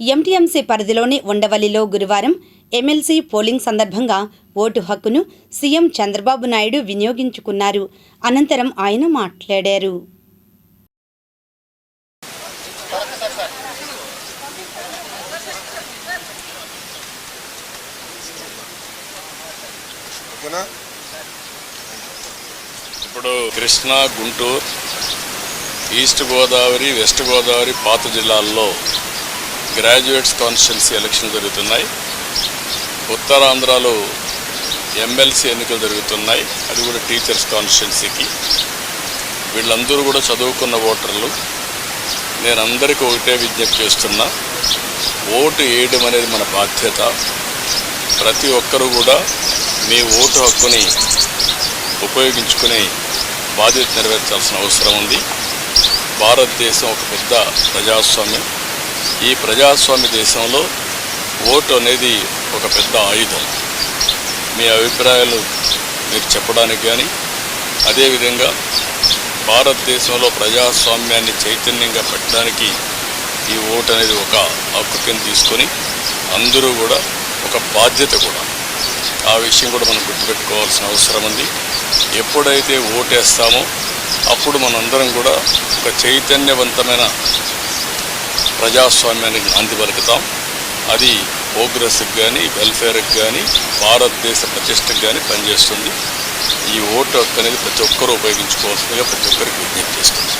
MTMC పరిధిలోని ఉండవల్లిలో గురువారం ఎమ్మెల్సీ పోలింగ్ సందర్భంగా ఓటు హక్కును సీఎం చంద్రబాబు నాయుడు వినియోగించుకున్నారు. అనంతరం ఆయన మాట్లాడారు. ఇప్పుడు కృష్ణా గుంటూరు ఈస్ట్ గోదావరి వెస్ట్ గోదావరి పాత జిల్లాల్లో గ్రాడ్యుయేట్స్ కాన్స్టిట్యున్సీ ఎలక్షన్ జరుగుతున్నాయి. ఉత్తరాంధ్రలో ఎమ్మెల్సీ ఎన్నికలు జరుగుతున్నాయి. అది కూడా టీచర్స్ కాన్స్టిట్యున్సీకి వీళ్ళందరూ కూడా చదువుకున్న ఓటర్లు. నేను అందరికీ ఒకటే విజ్ఞప్తి చేస్తున్నా. ఓటు వేయడం అనేది మన బాధ్యత. ప్రతి ఒక్కరూ కూడా మీ ఓటు హక్కుని ఉపయోగించుకునే బాధ్యత నెరవేర్చాల్సిన అవసరం ఉంది. భారతదేశం ఒక పెద్ద ప్రజాస్వామ్యం. ఈ ప్రజాస్వామ్య దేశంలో ఓటు అనేది ఒక పెద్ద ఆయుధం. మీ అభిప్రాయాలు మీరు చెప్పడానికి కానీ అదేవిధంగా భారతదేశంలో ప్రజాస్వామ్యాన్ని చైతన్యంగా పెట్టడానికి ఈ ఓటు అనేది ఒక హక్కు కింద తీసుకొని అందరూ కూడా ఒక బాధ్యత కూడా. ఆ విషయం కూడా మనం గుర్తుపెట్టుకోవాల్సిన అవసరం ఉంది. ఎప్పుడైతే ఓటేస్తామో అప్పుడు మనందరం కూడా ఒక చైతన్యవంతమైన ప్రజాస్వామ్యానికి నాంది పలుకుతాం. అది ప్రోగ్రెస్కి కానీ వెల్ఫేర్కి కానీ భారతదేశ ప్రతిష్టకు కానీ పనిచేస్తుంది. ఈ ఓటు హక్కు అనేది ప్రతి ఒక్కరూ ఉపయోగించుకోవాల్సిందిగా ప్రతి ఒక్కరికి విజ్ఞప్తి చేస్తుంది